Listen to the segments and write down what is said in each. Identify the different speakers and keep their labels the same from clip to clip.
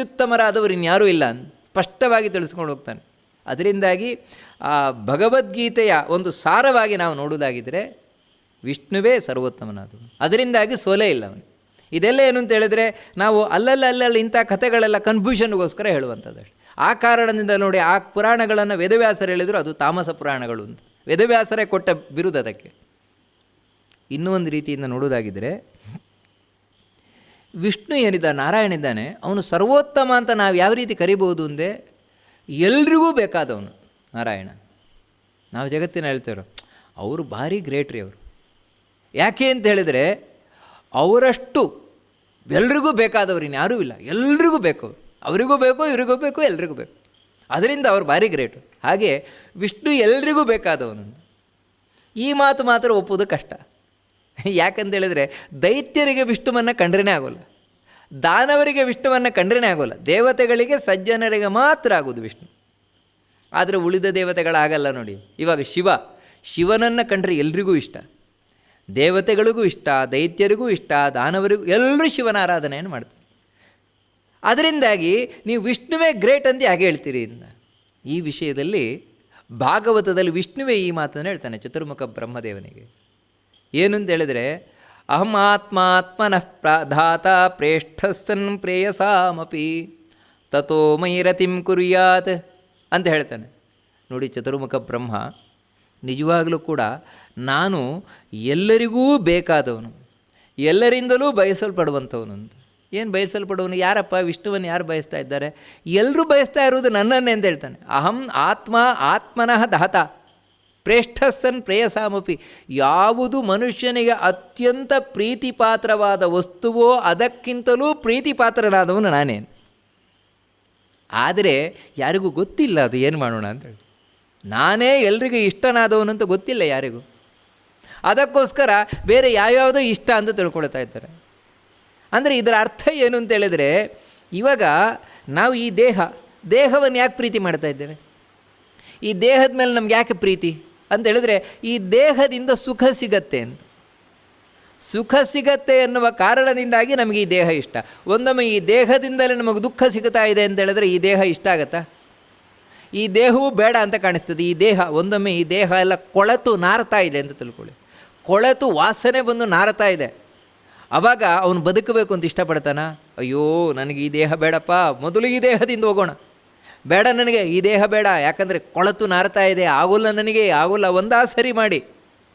Speaker 1: ಅತ್ಯುತ್ತಮರಾದವರು ಇನ್ಯಾರೂ ಇಲ್ಲ ಸ್ಪಷ್ಟವಾಗಿ ತಿಳಿಸ್ಕೊಂಡು ಹೋಗ್ತಾನೆ. ಅದರಿಂದಾಗಿ ಆ ಭಗವದ್ಗೀತೆಯ ಒಂದು ಸಾರವಾಗಿ ನಾವು ನೋಡುವುದಾಗಿದ್ದರೆ ವಿಷ್ಣುವೇ ಸರ್ವೋತ್ತಮನಾದವನು. ಅದರಿಂದಾಗಿ ಸೋಲೇ ಇಲ್ಲ ಅವನು. ಇದೆಲ್ಲ ಏನು ಅಂತ ಹೇಳಿದ್ರೆ ನಾವು ಅಲ್ಲಲ್ಲಲ್ಲಿ ಅಲ್ಲಲ್ಲಿ ಇಂಥ ಕಥೆಗಳೆಲ್ಲ ಕನ್ಫ್ಯೂಷನ್ಗೋಸ್ಕರ ಹೇಳುವಂಥದ್ದು ಆ ಕಾರಣದಿಂದ ನೋಡಿ ಆ ಪುರಾಣಗಳನ್ನು ವೇದವ್ಯಾಸರು ಹೇಳಿದರು ಅದು ತಾಮಸ ಪುರಾಣಗಳು ಅಂತ. ವೇದವ್ಯಾಸರೇ ಕೊಟ್ಟ ಬಿರುದು ಅದಕ್ಕೆ. ಇನ್ನೂ ಒಂದು ರೀತಿಯಿಂದ ನೋಡುವುದಾಗಿದ್ದರೆ ವಿಷ್ಣು ಏನಿದ್ದ ನಾರಾಯಣ ಇದ್ದಾನೆ, ಅವನು ಸರ್ವೋತ್ತಮ ಅಂತ ನಾವು ಯಾವ ರೀತಿ ಕರಿಬೋದು ಅಂದೆ, ಎಲ್ರಿಗೂ ಬೇಕಾದವನು ನಾರಾಯಣ. ನಾವು ಜಗತ್ತಿನ ಹೇಳ್ತೇವೆ ಅವರು ಭಾರಿ ಗ್ರೇಟ್ ರೀ ಅವರು. ಯಾಕೆ ಅಂತ ಹೇಳಿದರೆ, ಅವರಷ್ಟು ಎಲ್ರಿಗೂ ಬೇಕಾದವ್ರು ಇನ್ಯಾರೂ ಇಲ್ಲ, ಎಲ್ರಿಗೂ ಬೇಕು. ಅವರಿಗೂ ಬೇಕು, ಇವರಿಗೂ ಬೇಕು, ಎಲ್ರಿಗೂ ಬೇಕು. ಅದರಿಂದ ಅವ್ರು ಭಾರಿ ಗ್ರೇಟು ಹಾಗೆ ವಿಷ್ಣು ಎಲ್ರಿಗೂ ಬೇಕಾದವನು. ಈ ಮಾತು ಮಾತ್ರ ಒಪ್ಪುವುದು ಕಷ್ಟ. ಯಾಕಂತ ಹೇಳಿದರೆ ದೈತ್ಯರಿಗೆ ವಿಷ್ಣುವನ್ನು ಕಂಡ್ರೇ ಆಗೋಲ್ಲ. ದಾನವರಿಗೆ ವಿಷ್ಣುವನ್ನು ಕಂಡ್ರೇ ಆಗೋಲ್ಲ. ದೇವತೆಗಳಿಗೆ ಸಜ್ಜನರಿಗೆ ಮಾತ್ರ ಆಗೋದು ವಿಷ್ಣು. ಆದರೆ ಉಳಿದ ದೇವತೆಗಳಾಗಲ್ಲ ನೋಡಿ. ಇವಾಗ ಶಿವ, ಶಿವನನ್ನು ಕಂಡ್ರೆ ಎಲ್ರಿಗೂ ಇಷ್ಟ. ದೇವತೆಗಳಿಗೂ ಇಷ್ಟ, ದೈತ್ಯರಿಗೂ ಇಷ್ಟ, ದಾನವರಿಗೂ ಎಲ್ಲರೂ ಶಿವನ ಆರಾಧನೆಯನ್ನು ಮಾಡ್ತಾರೆ. ಅದರಿಂದಾಗಿ ನೀವು ವಿಷ್ಣುವೇ ಗ್ರೇಟ್ ಅಂತ ಹಾಗೆ ಹೇಳ್ತೀರಿ ಇಂದ ಈ ವಿಷಯದಲ್ಲಿ ಭಾಗವತದಲ್ಲಿ ವಿಷ್ಣುವೇ ಈ ಮಾತನ್ನು ಹೇಳ್ತಾನೆ ಚತುರ್ಮುಖ ಬ್ರಹ್ಮದೇವನಿಗೆ. ಏನು ಅಂತ ಹೇಳಿದರೆ, ಅಹಂ ಆತ್ಮಾತ್ಮನಃ ಪ್ರಾಧಾತ ಪ್ರೇಷ್ಠಸ್ಸನ್ ಪ್ರೇಯಸಾಮಪಿ ತಥೋ ಮೈರತಿಂ ಕುರ್ಯಾತ್ ಅಂತ ಹೇಳ್ತಾನೆ. ನೋಡಿ ಚತುರ್ಮುಖ ಬ್ರಹ್ಮ, ನಿಜವಾಗಲೂ ಕೂಡ ನಾನು ಎಲ್ಲರಿಗೂ ಬೇಕಾದವನು, ಎಲ್ಲರಿಂದಲೂ ಬಯಸಲ್ಪಡುವಂಥವನು ಅಂತ. ಏನು ಬಯಸಲ್ಪಡುವನು? ಯಾರಪ್ಪ? ವಿಷ್ಣುವನ್ನು ಯಾರು ಬಯಸ್ತಾ ಇದ್ದಾರೆ? ಎಲ್ಲರೂ ಬಯಸ್ತಾ ಇರುವುದು ನನ್ನನ್ನೇ ಅಂತ ಹೇಳ್ತಾನೆ. ಅಹಂ ಆತ್ಮ, ಆತ್ಮನಃ ದಾತ ಪ್ರೇಷ್ಠಸ್ಸನ್ ಪ್ರೇಯಸಾಮಪಿ. ಯಾವುದು ಮನುಷ್ಯನಿಗೆ ಅತ್ಯಂತ ಪ್ರೀತಿಪಾತ್ರವಾದ ವಸ್ತುವೋ ಅದಕ್ಕಿಂತಲೂ ಪ್ರೀತಿಪಾತ್ರನಾದವನು ನಾನೇ. ಆದರೆ ಯಾರಿಗೂ ಗೊತ್ತಿಲ್ಲ ಅದು ಏನು ಮಾಡೋಣ ಅಂತೇಳಿ ನಾನೇ ಎಲ್ರಿಗೂ ಇಷ್ಟನಾದವನು ಅಂತ ಗೊತ್ತಿಲ್ಲ ಯಾರಿಗೂ. ಅದಕ್ಕೋಸ್ಕರ ಬೇರೆ ಯಾವ್ಯಾವುದೋ ಇಷ್ಟ ಅಂತ ತಿಳ್ಕೊಳ್ತಾ ಇದ್ದಾರೆ. ಅಂದರೆ ಇದರ ಅರ್ಥ ಏನು ಅಂತ ಹೇಳಿದರೆ, ಇವಾಗ ನಾವು ಈ ದೇಹ, ದೇಹವನ್ನು ಯಾಕೆ ಪ್ರೀತಿ ಮಾಡ್ತಾ ಇದ್ದೇವೆ? ಈ ದೇಹದ ಮೇಲೆ ನಮ್ಗೆ ಯಾಕೆ ಪ್ರೀತಿ? ಅಂತ ಹೇಳಿದ್ರೆ, ಈ ದೇಹದಿಂದ ಸುಖ ಸಿಗತ್ತೆ ಅಂತ. ಸುಖ ಸಿಗತ್ತೆ ಎನ್ನುವ ಕಾರಣದಿಂದಾಗಿ ನಮಗೆ ಈ ದೇಹ ಇಷ್ಟ. ಒಂದೊಮ್ಮೆ ಈ ದೇಹದಿಂದಲೇ ನಮಗೆ ದುಃಖ ಸಿಗ್ತಾ ಇದೆ ಅಂತ ಹೇಳಿದ್ರೆ ಈ ದೇಹ ಇಷ್ಟ ಆಗತ್ತಾ? ಈ ದೇಹವೂ ಬೇಡ ಅಂತ ಕಾಣಿಸ್ತದೆ. ಈ ದೇಹ, ಒಂದೊಮ್ಮೆ ಈ ದೇಹ ಎಲ್ಲ ಕೊಳೆತು ನಾರ್ತಾ ಇದೆ ಅಂತ ತಿಳ್ಕೊಳ್ಳಿ. ಕೊಳೆತು ವಾಸನೆ ಬಂದು ನಾರ್ತಾ ಇದೆ. ಆವಾಗ ಅವನು ಬದುಕಬೇಕು ಅಂತ ಇಷ್ಟಪಡ್ತಾನ? ಅಯ್ಯೋ, ನನಗೆ ಈ ದೇಹ ಬೇಡಪ್ಪ. ಮೊದಲು ಈ ದೇಹದಿಂದ ಹೋಗೋಣ. ಬೇಡ ನನಗೆ, ಈ ದೇಹ ಬೇಡ. ಯಾಕಂದರೆ ಕೊಳತು ನಾರ್ತಾ ಇದೆ. ಆಗೋಲ್ಲ ನನಗೆ, ಆಗೋಲ್ಲ, ಒಂದಾ ಸರಿ ಮಾಡಿ.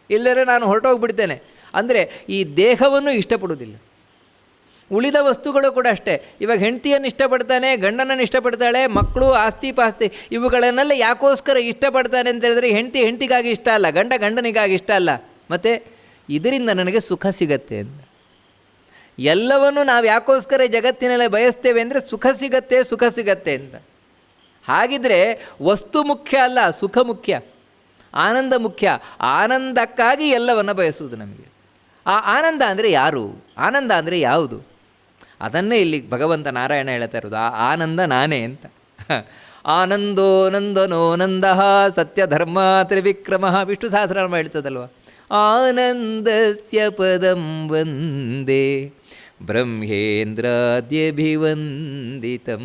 Speaker 1: ಇಲ್ಲದ್ರೆ ನಾನು ಹೊರಟೋಗ್ಬಿಡ್ತೇನೆ. ಅಂದರೆ ಈ ದೇಹವನ್ನು ಇಷ್ಟಪಡೋದಿಲ್ಲ ಉಳಿದ ವಸ್ತುಗಳು ಕೂಡ ಅಷ್ಟೇ. ಇವಾಗ ಹೆಂಡತಿಯನ್ನು ಇಷ್ಟಪಡ್ತಾನೆ, ಗಂಡನನ್ನು ಇಷ್ಟಪಡ್ತಾಳೆ, ಮಕ್ಕಳು, ಆಸ್ತಿ ಪಾಸ್ತಿ, ಇವುಗಳನ್ನೆಲ್ಲ ಯಾಕೋಸ್ಕರ ಇಷ್ಟಪಡ್ತಾನೆ ಅಂತ ಹೇಳಿದ್ರೆ ಹೆಂಡತಿ ಹೆಂಡತಿಗಾಗಿ ಇಷ್ಟ ಅಲ್ಲ, ಗಂಡ ಗಂಡನಿಗಾಗಿ ಇಷ್ಟ ಅಲ್ಲ. ಮತ್ತು ಇದರಿಂದ ನನಗೆ ಸುಖ ಸಿಗತ್ತೆ ಅಂತ. ಎಲ್ಲವನ್ನು ನಾವು ಯಾಕೋಸ್ಕರ ಜಗತ್ತಿನಲ್ಲೇ ಬಯಸ್ತೇವೆ ಅಂದರೆ ಸುಖ ಸಿಗತ್ತೆ ಸುಖ ಸಿಗತ್ತೆ ಅಂತ. ಹಾಗಿದ್ರೆ ವಸ್ತು ಮುಖ್ಯ ಅಲ್ಲ, ಸುಖ ಮುಖ್ಯ, ಆನಂದ ಮುಖ್ಯ. ಆನಂದಕ್ಕಾಗಿ ಎಲ್ಲವನ್ನು ಬಯಸುವುದು ನಮಗೆ. ಆ ಆನಂದ ಅಂದರೆ ಯಾರು? ಆನಂದ ಅಂದರೆ ಯಾವುದು? ಅದನ್ನೇ ಇಲ್ಲಿ ಭಗವಂತ ನಾರಾಯಣ ಹೇಳ್ತಾ ಇರೋದು, ಆ ಆನಂದ ನಾನೇ ಅಂತ. ಆನಂದೋ ನಂದನೋ ನಂದ ಸತ್ಯ ಧರ್ಮ ತ್ರಿವಿಕ್ರಮ ವಿಷ್ಣು ಸಹಸ್ರನಾಮ ಹೇಳ್ತದಲ್ವ? ಆನಂದಸ್ಯ ಪದಂ ವಂದೇ ಬ್ರಹ್ಮೇಂದ್ರಾದ್ಯಭಿವಂದಿತಂ.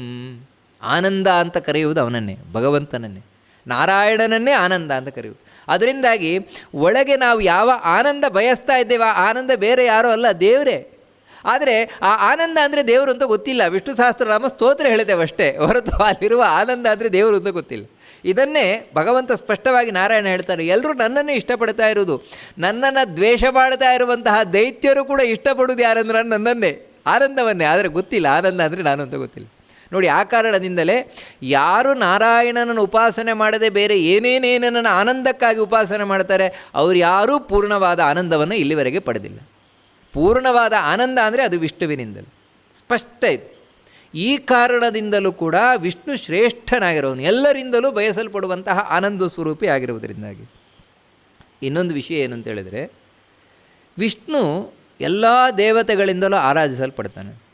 Speaker 1: ಆನಂದ ಅಂತ ಕರೆಯುವುದು ಅವನನ್ನೇ, ಭಗವಂತನನ್ನೇ. ನಾರಾಯಣನನ್ನೇ ಆನಂದ ಅಂತ ಕರೆಯುವುದು. ಅದರಿಂದಾಗಿ ಒಳಗೆ ನಾವು ಯಾವ ಆನಂದ ಬಯಸ್ತಾ ಇದ್ದೇವೆ, ಆ ಆನಂದ ಬೇರೆ ಯಾರೋ ಅಲ್ಲ, ದೇವರೇ. ಆದರೆ ಆ ಆನಂದ ಅಂದರೆ ದೇವರು ಅಂತ ಗೊತ್ತಿಲ್ಲ. ವಿಷ್ಣು ಸಹಸ್ರನಾಮ ಸ್ತೋತ್ರ ಹೇಳಿದೆವು ಅಷ್ಟೇ. ಹೊರತು ಅಲ್ಲಿರುವ ಆನಂದ ಅಂದರೆ ದೇವರು ಅಂತ ಗೊತ್ತಿಲ್ಲ. ಇದನ್ನೇ ಭಗವಂತ ಸ್ಪಷ್ಟವಾಗಿ ನಾರಾಯಣ ಹೇಳ್ತಾರೆ. ಎಲ್ಲರೂ ನನ್ನನ್ನೇ ಇಷ್ಟಪಡ್ತಾ ಇರುವುದು. ನನ್ನನ್ನು ದ್ವೇಷ ಮಾಡ್ತಾ ಇರುವಂತಹ ದೈತ್ಯರು ಕೂಡ ಇಷ್ಟಪಡುವುದು ಯಾರಂದ್ರೆ ನನ್ನನ್ನೇ. ಆನಂದವನ್ನೇ. ಆದರೆ ಗೊತ್ತಿಲ್ಲ, ಆನಂದ ಅಂದರೆ ನಾನು ಅಂತ ಗೊತ್ತಿಲ್ಲ. ನೋಡಿ, ಆ ಕಾರಣದಿಂದಲೇ ಯಾರು ನಾರಾಯಣನನ್ನು ಉಪಾಸನೆ ಮಾಡದೆ ಬೇರೆ ಏನೇನೇನನ್ನು ಆನಂದಕ್ಕಾಗಿ ಉಪಾಸನೆ ಮಾಡ್ತಾರೆ, ಅವರು ಯಾರೂ ಪೂರ್ಣವಾದ ಆನಂದವನ್ನು ಇಲ್ಲಿವರೆಗೆ ಪಡೆದಿಲ್ಲ. ಪೂರ್ಣವಾದ ಆನಂದ ಅಂದರೆ ಅದು ವಿಷ್ಣುವಿನಿಂದಲೇ. ಸ್ಪಷ್ಟ ಇದೆ. ಈ ಕಾರಣದಿಂದಲೂ ಕೂಡ ವಿಷ್ಣು ಶ್ರೇಷ್ಠನಾಗಿರೋನು. ಎಲ್ಲರಿಂದಲೂ ಬಯಸಲ್ಪಡುವಂತಹ ಆನಂದ ಸ್ವರೂಪಿ ಆಗಿರುವುದರಿಂದಾಗಿ. ಇನ್ನೊಂದು ವಿಷಯ ಏನು ಹೇಳಿದರೆ, ವಿಷ್ಣು ಎಲ್ಲ ದೇವತೆಗಳಿಂದಲೂ ಆರಾಧಿಸಲ್ಪಡ್ತಾನೆ.